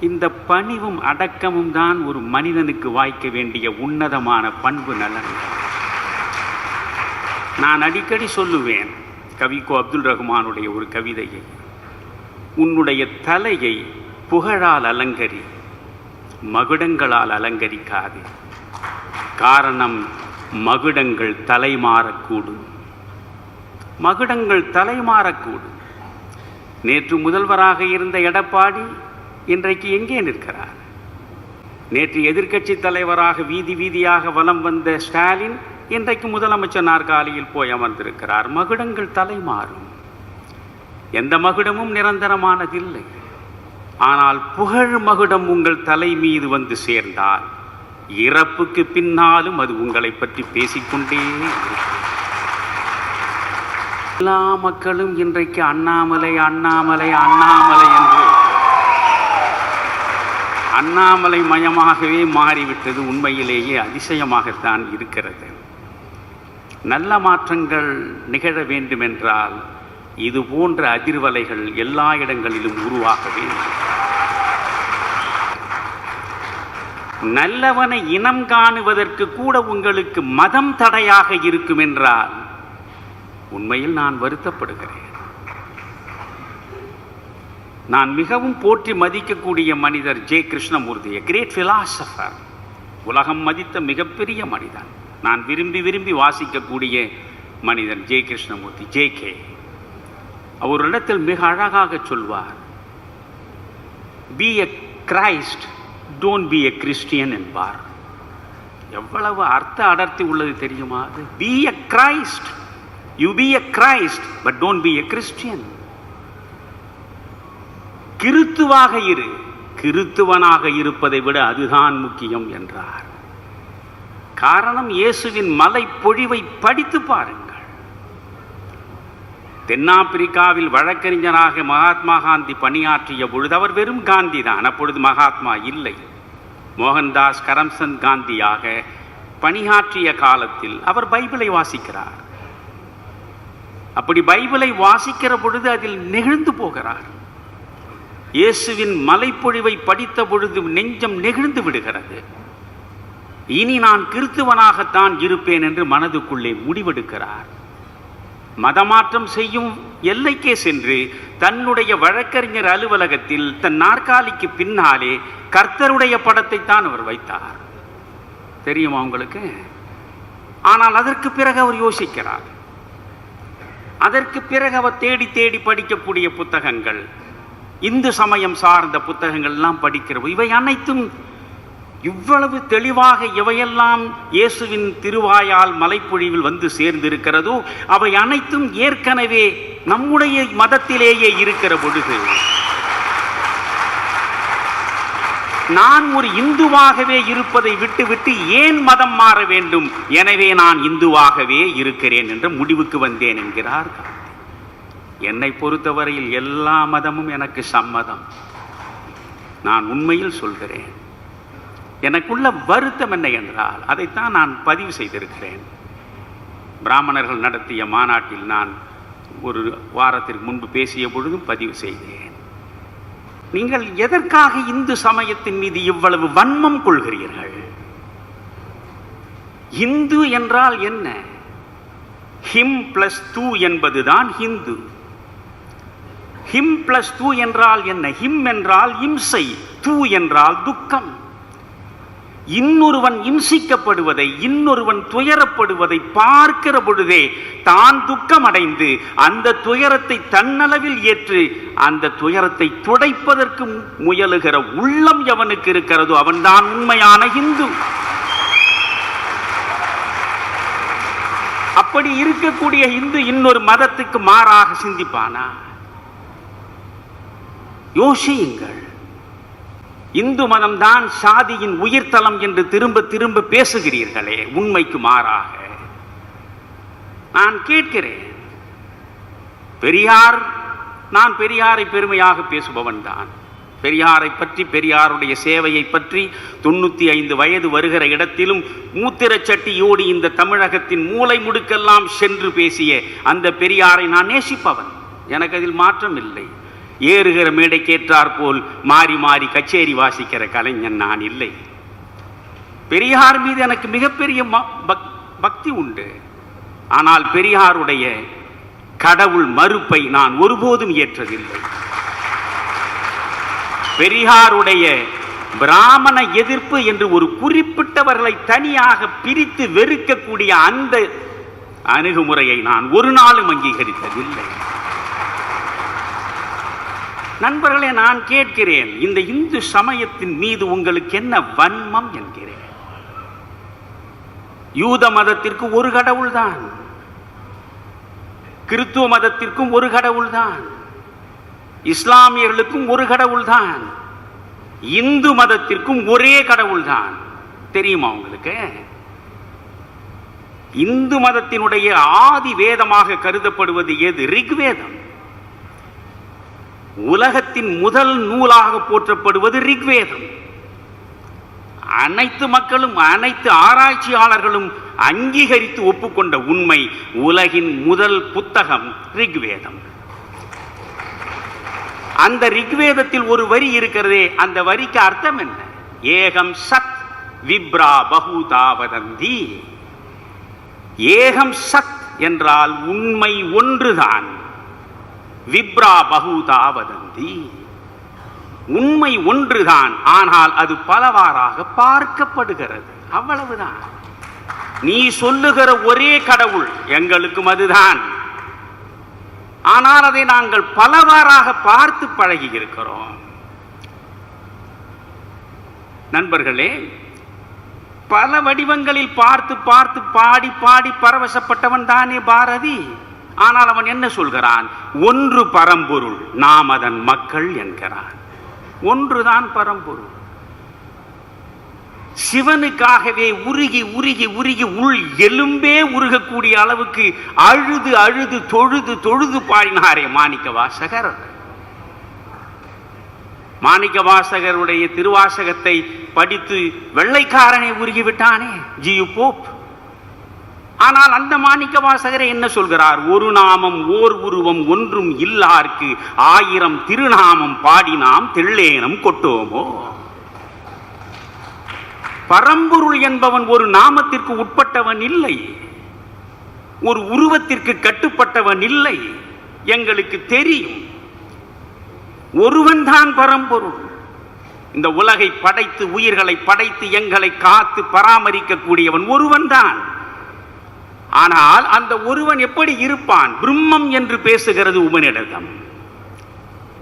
இந்த பணிவும் அடக்கமும் தான் ஒரு மனிதனுக்கு வாய்க்க வேண்டிய உன்னதமான பண்பு நலன்கள் நான் அடிக்கடி சொல்லுவேன் கவிக்கோ அப்துல் ரஹ்மானுடைய ஒரு கவிதையை உன்னுடைய தலையை புகழால் அலங்கரி மகுடங்களால் அலங்கரிக்காது. காரணம் மகுடங்கள் தலைமாறக்கூடும். மகுடங்கள் தலைமாறக்கூடும். நேற்று முதல்வராக இருந்த எடப்பாடி இன்றைக்கு எங்கே நிற்கிறார்? நேற்று எதிர்க்கட்சி தலைவராக வீதி வீதியாக வலம் வந்த ஸ்டாலின் இன்றைக்கு முதலமைச்சர் நாற்காலியில் போய் அமர்ந்திருக்கிறார். மகுடங்கள் தலைமாறும். எந்த மகுடமும் நிரந்தரமானதில்லை. ஆனால் புகழ் மகுடம் உங்கள் தலை மீது வந்து சேர்ந்தால் இறப்புக்கு பின்னாலும் அது உங்களை பற்றி பேசிக்கொண்டே எல்லா மக்களும் இன்றைக்கு அண்ணாமலை அண்ணாமலை அண்ணாமலை என்று அண்ணாமலை மயமாகவே மாறிவிட்டது உண்மையிலேயே அதிசயமாகத்தான் இருக்கிறது. நல்ல மாற்றங்கள் நிகழ வேண்டுமென்றால் இது போன்ற அதிர்வலைகள் எல்லா இடங்களிலும் உருவாக வேண்டும் நல்லவனை இனம் காணுவதற்கு கூட உங்களுக்கு மதம் தடையாக இருக்கும் என்றால் உண்மையில் நான் வருத்தப்படுகிறேன். நான் மிகவும் போற்றி மதிக்கக்கூடிய மனிதர் ஜே எ கிரேட் பிலாசபர் உலகம் மதித்த மிகப்பெரிய மனிதன். நான் விரும்பி விரும்பி வாசிக்கக்கூடிய மனிதன் ஜே கிருஷ்ணமூர்த்தி ஜே கே. அவரிடத்தில் மிக அழகாக சொல்வார் be a Christ don't be a Christian என்பார். எவ்வளவு அர்த்த அடர்த்தி உள்ளது தெரியுமா? அது be a Christ you be a Christ but don't be a Christian கிறித்துவாக இரு. கிறித்துவனாக இருப்பதை விட அதுதான் முக்கியம் என்றார். காரணம் இயேசுவின் மலை பொழிவை படித்து பாருங்கள். தென்னாப்பிரிக்காவில் வழக்கறிஞராக மகாத்மா காந்தி பணியாற்றிய பொழுது அவர் வெறும் காந்தி தான் அப்பொழுது மகாத்மா இல்லை. மோகன்தாஸ் கரம்சந்த் காந்தியாக பணியாற்றிய காலத்தில் அவர் பைபிளை வாசிக்கிறார். அப்படி பைபிளை வாசிக்கிற பொழுது அதில் நெகிழ்ந்து போகிறார். இயேசுவின் மலைப்பொழிவை படித்த பொழுது நெஞ்சம் நெகிழ்ந்து விடுகிறது. இனி நான் கிறித்துவனாகத்தான் இருப்பேன் என்று மனதுக்குள்ளே முடிவெடுக்கிறார். மதமாற்றம் செய்யும் எல்லைக்கே சென்று தன்னுடைய வழக்கறிஞர் அலுவலகத்தில் தன் நாற்காலிக்கு பின்னாலே கர்த்தருடைய படத்தை தான் அவர் வைத்தார். தெரியுமா உங்களுக்கு? ஆனால் அதற்கு பிறகு அவர் யோசிக்கிறார். அதற்கு பிறகு அவர் தேடி தேடி படிக்கக்கூடிய புத்தகங்கள் இந்து சமயம் சார்ந்த புத்தகங்கள் எல்லாம் படிக்கிறோம் இவை அனைத்தும் இவ்வளவு தெளிவாக இவையெல்லாம் இயேசுவின் திருவாயால் மலைப்பொழிவில் வந்து சேர்ந்திருக்கிறதோ அவை அனைத்தும் ஏற்கனவே நம்முடைய மதத்திலேயே இருக்கிற பொழுது நான் ஒரு இந்துவாகவே இருப்பதை விட்டுவிட்டு ஏன் மதம் மாற வேண்டும்? எனவே நான் இந்துவாகவே இருக்கிறேன் என்ற முடிவுக்கு வந்தேன் என்கிறார் என்னை பொறுத்தவரையில் எல்லா மதமும் எனக்கு சம்மதம். நான் உண்மையில் சொல்கிறேன். எனக்குள்ள வருத்தம் என்ன என்றால் அதைத்தான் நான் பதிவு செய்திருக்கிறேன். பிராமணர்கள் நடத்திய மாநாட்டில் நான் ஒரு வாரத்திற்கு முன்பு பேசிய பொழுதும் பதிவு செய்தேன். நீங்கள் எதற்காக இந்து சமயத்தின் மீது இவ்வளவு வன்மம் கொள்கிறீர்கள்? இந்து என்றால் என்ன? ஹிம் பிளஸ் தூ என்பதுதான் ஹிந்து. ஹிம் பிளஸ் தூ என்றால் என்ன? ஹிம் என்றால் இம்சை தூ என்றால் துக்கம். இன்னொருவன் இம்சிக்கப்படுவதை இன்னொருவன் துயரப்படுவதை பார்க்கிற பொழுதே தான் துக்கம் அடைந்து அந்த துயரத்தை தன்னளவில் ஏற்று அந்த துயரத்தை துடைப்பதற்கு முயலுகிற உள்ளம் எவனுக்கு இருக்கிறதோ அவன்தான் உண்மையான இந்து அப்படி இருக்கக்கூடிய இந்து இன்னொரு மதத்துக்கு மாறாக சிந்திப்பானா? யோசியுங்கள். இந்து மதம்தான் சாதியின் உயிர்த்தலம் என்று திரும்ப திரும்ப பேசுகிறீர்களே உண்மைக்கு மாறாக. நான் கேட்கிறேன். பெரியார் நான் பெரியாரை பெருமையாக பேசுபவன் தான். பெரியாரை பற்றி பெரியாருடைய சேவையை பற்றி தொண்ணூற்றி ஐந்து வயது வருகிற இடத்திலும் மூத்திரச்சட்டியோடு இந்த தமிழகத்தின் மூலை முடுக்கெல்லாம் சென்று பேசிய அந்த பெரியாரை நான் நேசிப்பவன். எனக்கு அதில் மாற்றம் இல்லை ஏறுகிற மேடைக்கேற்றாற் போல் மாறி மாறி கச்சேரி வாசிக்கிற கலைஞன் நான் இல்லை. பெரியார் மீது எனக்கு மிகப்பெரிய பக்- பக்தி உண்டு. ஆனால் பெரியாருடைய கடவுள் மறுப்பை நான் ஒருபோதும் ஏற்றதில்லை. பெரியாருடைய பிராமண எதிர்ப்பு என்று ஒரு குறிப்பிட்டவர்களை தனியாக பிரித்து வெறுக்கக்கூடிய அந்த அணுகுமுறையை நான் ஒரு நாளும் அங்கீகரித்ததில்லை. நண்பர்களே நான் கேட்கிறேன் இந்த இந்து சமயத்தின் மீது உங்களுக்கு என்ன வன்மம் என்கிறேன்? யூத மதத்திற்கு ஒரு கடவுள் தான். கிறித்துவ மதத்திற்கும் ஒரு கடவுள் தான். இஸ்லாமியர்களுக்கும் ஒரு கடவுள் தான். இந்து மதத்திற்கும் ஒரே கடவுள் தான். தெரியுமா உங்களுக்கு? இந்து மதத்தினுடைய ஆதி வேதமாக கருதப்படுவது எது? ரிக்வேதம். உலகத்தின் முதல் நூலாக போற்றப்படுவது ரிக்வேதம். அனைத்து மக்களும் அனைத்து ஆராய்ச்சியாளர்களும் அங்கீகரித்து ஒப்புக்கொண்ட உண்மை உலகின் முதல் புத்தகம் ரிக்வேதம். அந்த ரிக்வேதத்தில் ஒரு வரி இருக்கிறதே அந்த வரிக்கு அர்த்தம் என்ன? ஏகம் சத் விப்ரா பகுதா வதந்தி. ஏகம் சத் என்றால் உண்மை ஒன்றுதான். விப்ரா பகுதா வதந்தி உண்மை ஒன்றுதான் ஆனால் அது பலவாறாக பார்க்கப்படுகிறது. அவ்வளவுதான். நீ சொல்லுகிற ஒரே கடவுள் எங்களுக்கும் அதுதான். ஆனால் அதை நாங்கள் பலவாறாக பார்த்து பழகி இருக்கிறோம் நண்பர்களே பல வடிவங்களில் பார்த்து பார்த்து பாடி பாடி பரவசப்பட்டவன் தானே பாரதி. ஆனால் அவன் என்ன சொல்கிறான்? ஒன்று பரம்பொருள் நாம் அதன் மக்கள் என்கிறான். ஒன்றுதான் பரம்பொருள். சிவனுக்காகவே உருகி உருகி உருகி உள் எலும்பே உருகக்கூடிய அளவுக்கு அழுது அழுது தொழுது தொழுது பாடினாரே மாணிக்க வாசகர். மாணிக்க வாசகருடைய திருவாசகத்தை படித்து வெள்ளைக்காரனை உருகிவிட்டானே ஜியு போப் ஆனால் அந்த மாணிக்க வாசகரை என்ன சொல்கிறார்? ஒரு நாமம் ஓர் உருவம் ஒன்றும் இல்லார்க்கு ஆயிரம் திருநாமம் பாடினாம் தெள்ளேனம் கொட்டோமோ? பரம்பொருள் என்பவன் ஒரு நாமத்திற்கு உட்பட்டவன் இல்லை. ஒரு உருவத்திற்கு கட்டுப்பட்டவன் இல்லை. எங்களுக்கு தெரியும். ஒருவன்தான் பரம்பொருள். இந்த உலகை படைத்து உயிர்களை படைத்து எங்களை காத்து பராமரிக்கக்கூடியவன் ஒருவன்தான் ஆனால் அந்த ஒருவன் எப்படி இருப்பான்? பிரம்மம் என்று பேசுகிறது உபனிடதம்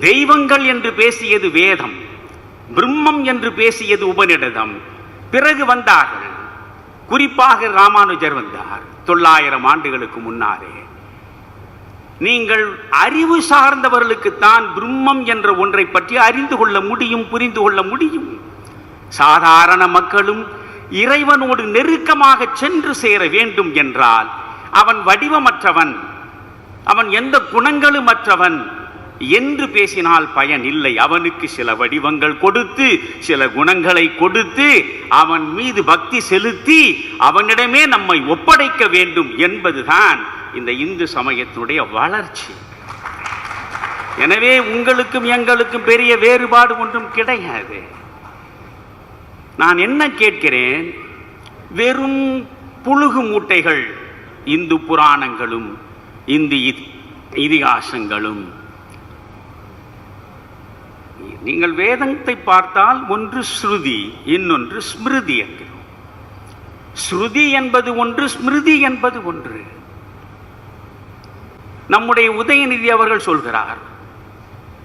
தெய்வங்கள் என்று பேசியது வேதம். பிரம்மம் என்று பேசியது உபனிடதம் பிறகு வந்தார்கள். குறிப்பாக ராமானுஜர் வந்தார் தொள்ளாயிரம் ஆண்டுகளுக்கு முன்னாரே நீங்கள் அறிவு சார்ந்தவர்களுக்குத்தான் பிரம்மம் என்ற ஒன்றை பற்றி அறிந்து கொள்ள முடியும் புரிந்து கொள்ள முடியும். சாதாரண மக்களும் இறைவனோடு நெருக்கமாக சென்று சேர வேண்டும் என்றால் அவன் வடிவமற்றவன் அவன் எந்த குணங்களும் அற்றவன் என்று பேசினால் பயன் இல்லை. அவனுக்கு சில வடிவங்கள் கொடுத்து சில குணங்களை கொடுத்து அவன் மீது பக்தி செலுத்தி அவனிடமே நம்மை ஒப்படைக்க வேண்டும் என்பதுதான் இந்த இந்து சமயத்தினுடைய வளர்ச்சி. எனவே உங்களுக்கும் எங்களுக்கும் பெரிய வேறுபாடு ஒன்றும் கிடையாது. நான் என்ன கேட்கிறேன்? வெறும் புழுகு மூட்டைகள் இந்து புராணங்களும் இந்து இதிகாசங்களும். நீங்கள் வேதத்தை பார்த்தால் ஒன்று ஸ்ருதி இன்னொன்று ஸ்மிருதி என்கிறோம். ஸ்ருதி என்பது ஒன்று ஸ்மிருதி என்பது ஒன்று. நம்முடைய உதயநிதி அவர்கள் சொல்கிறார்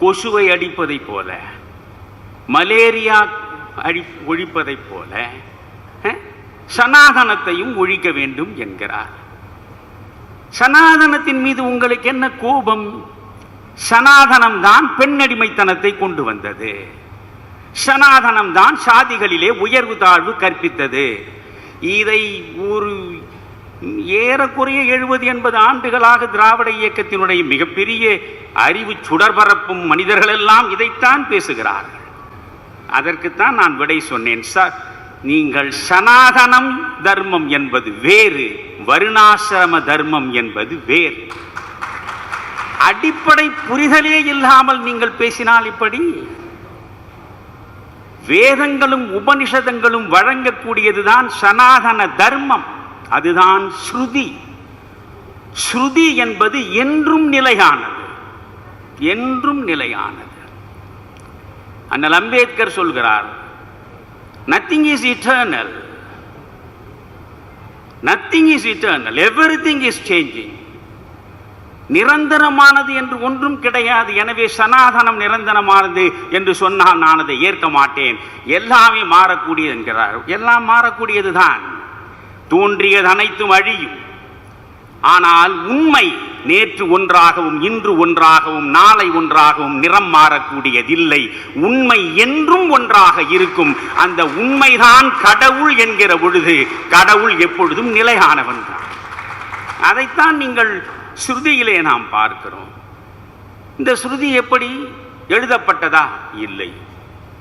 கொசுவை அடிப்பதைப் போல மலேரியா அழி ஒழிப்பதைப் போல சனாதனத்தையும் ஒழிக்க வேண்டும் என்கிறார். சனாதனத்தின் மீது உங்களுக்கு என்ன கோபம்? சனாதனம் தான் பெண்ணடிமைத்தனத்தை கொண்டு வந்தது. சனாதனம் தான் சாதிகளிலே உயர்வு தாழ்வு கற்பித்தது. இதை ஒரு ஏறக்குறைய எழுபது எண்பது ஆண்டுகளாக திராவிட இயக்கத்தினுடைய மிகப்பெரிய அறிவு சுடர்பரப்பும் மனிதர்களெல்லாம் இதைத்தான் பேசுகிறார்கள். அதற்குத்தான் நான் விடை சொன்னேன் சார் நீங்கள் சனாதனம் தர்மம் என்பது வேறு வருணாசிரம தர்மம் என்பது வேறு. அடிப்படை புரிதலே இல்லாமல் நீங்கள் பேசினால் இப்படி? வேதங்களும் உபனிஷதங்களும் வழங்கக்கூடியதுதான் சனாதன தர்மம். அதுதான் ஸ்ருதி. ஸ்ருதி என்பது என்றும் நிலையானது என்றும் நிலையானது. அண்ணல் அம்பேத்கர் சொல்கிறார் nothing is eternal nothing is eternal everything is changing நிரந்தரமானது என்று ஒன்றும் கிடையாது. எனவே சனாதனம் நிரந்தரமானது என்று சொன்னால் நான் அதை ஏற்க மாட்டேன். எல்லாமே மாறக்கூடியது என்கிறார். எல்லாம் மாறக்கூடியதுதான். தோன்றியது அனைத்தும் அழியும். ஆனால் உண்மை நேற்று ஒன்றாகவும் இன்று ஒன்றாகவும் நாளை ஒன்றாகவும் நிறம் மாறக்கூடியதில்லை. உண்மை என்றும் ஒன்றாக இருக்கும். அந்த உண்மைதான் கடவுள் என்கிற பொழுது கடவுள் எப்பொழுதும் நிலையானவன் தான். அதைத்தான் நீங்கள் ஸ்ருதியிலே நாம் பார்க்கிறோம். இந்த ஸ்ருதி எப்படி? எழுதப்பட்டதா? இல்லை.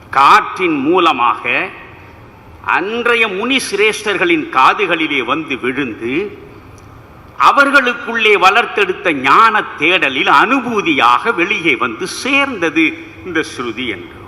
காற்றின் மூலமாக அன்றைய முனி சிரேஷ்டர்களின் காதுகளிலே வந்து விழுந்து அவர்களுக்குள்ளே வளர்த்தெடுத்த ஞான தேடலில் அனுபூதியாக வெளியே வந்து சேர்ந்தது இந்த ஸ்ருதி என்று.